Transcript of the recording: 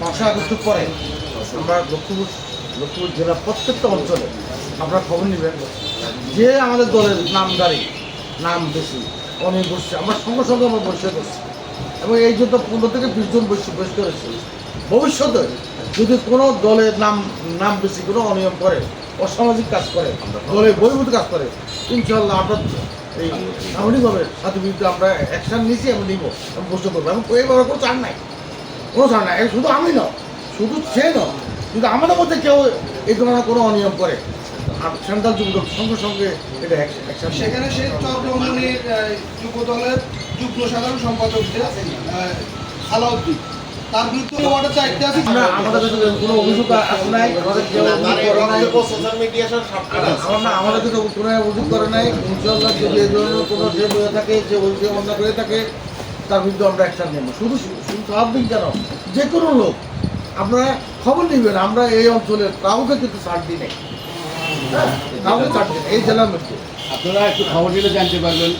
পাঁচশো আগস্ট পরে আমরা লক্ষ্মীপুর লক্ষ্মীপুর জেলার প্রত্যেকটা অঞ্চলে আপনারা খবর নেবেন যে আমাদের দলের নাম নামদারি নাম বেশি, অনেক বসছে, আমরা সঙ্গে সঙ্গে আমরা বসে করছি এবং এই জন্য পনেরো থেকে বিশ জন বসে বসে করেছি ভবিষ্যতে যদি কোনো দলের নাম নাম বেশি কোনো অনিয়ম করে, অসামাজিক কাজ করে, দলে বহির্ভূত কাজ করে ইনশাল্লাহ আমরা এই সামরিকভাবে সাথে বিরুদ্ধে আমরা অ্যাকশন নিয়েছি এবং নিব বসে করব এবং এইভাবে কোনো চান নাই। কোনো ছাড় নাই শুধু আমি ন শুধু সে ন কিন্তু আমাদের মধ্যে কেউ এই ধরনের কোনো অনিয়ম করে। আর সেন্ট্রাল যুবদল সঙ্গে সঙ্গে এটা সেখানে সেই চক্রমণির যুব দলের যুগ্ম সাধারণ সম্পাদক যে সালাউদ্দিন তার বিরুদ্ধে চারটে আছে আমরা আমাদের কাছে কোনো অভিযোগ আসে নাই আমাদের অভিযোগ কাছে কোনো অভিযোগ করে নাই। ইনশাল্লাহ যদি এই ধরনের কোনো যে বয়ে থাকে যে বলছে অন্য করে থাকে তার বিরুদ্ধে আমরা অ্যাকশন নেব শুধু শুধু সাহায্যিক কেন যে কোনো লোক, আপনারা খবর নেবেন, আমরা এই অঞ্চলের কাউকে কিন্তু ছাড় দিই নাই। হ্যাঁ কাউকে ছাড় দিই এই জেলার মধ্যে আপনারা একটু খবর নিলে জানতে পারবেন